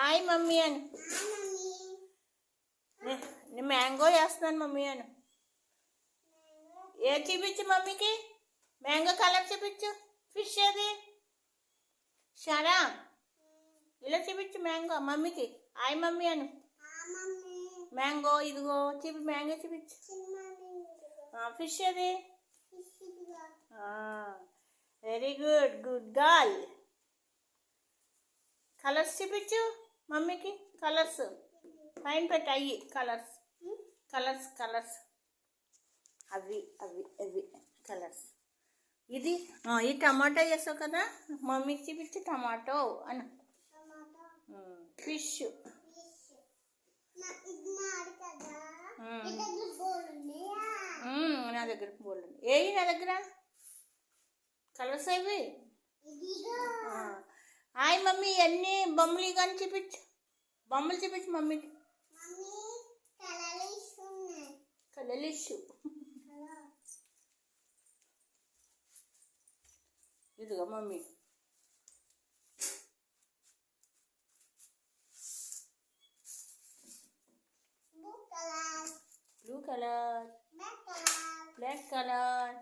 Hi mummy అను. నేను mango చేస్తున్నాను mummy అను. ఏ చూపించు మమ్మీకి? మ్యాంగో కలర్ చూపించు. ఫిష్ ఏది? షరా. ఇలా చూపించు మ్యాంగో మమ్మీకి. హాయ్ మమ్మీ అను. మ్యాంగో ఇదిగో చూపి మ్యాంగో చూపించు. ఫిష్ ఏది? Very good good girl. Colours చూపించు. మమ్మీకి కలర్స్. పైన పెట్టి అయ్యి కలర్స్. Colours colours. అవి అవి అవి కలర్స్. ఇది ఈ టమాటో వేసావు కదా? మమ్మీకి చూపించు టమాటో అని ఫిష్. నా దగ్గర బోల్డ్ ఉంది. ఏవి నా దగ్గర కలర్స్ ఏవి? హాయ్ మమ్మీ అన్నీ బొమ్మలు కానీ చూపించు. బొమ్మలు చూపించు మమ్మీకి కలలిషు ఇదిగో mummy. Blue colour black colour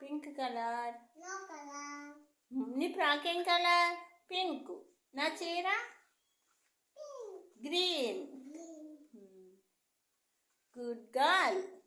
pink colour నీ ఫ్రాక్ ఏం కలర్? పింక్. నా చీర? గ్రీన్. Good girl.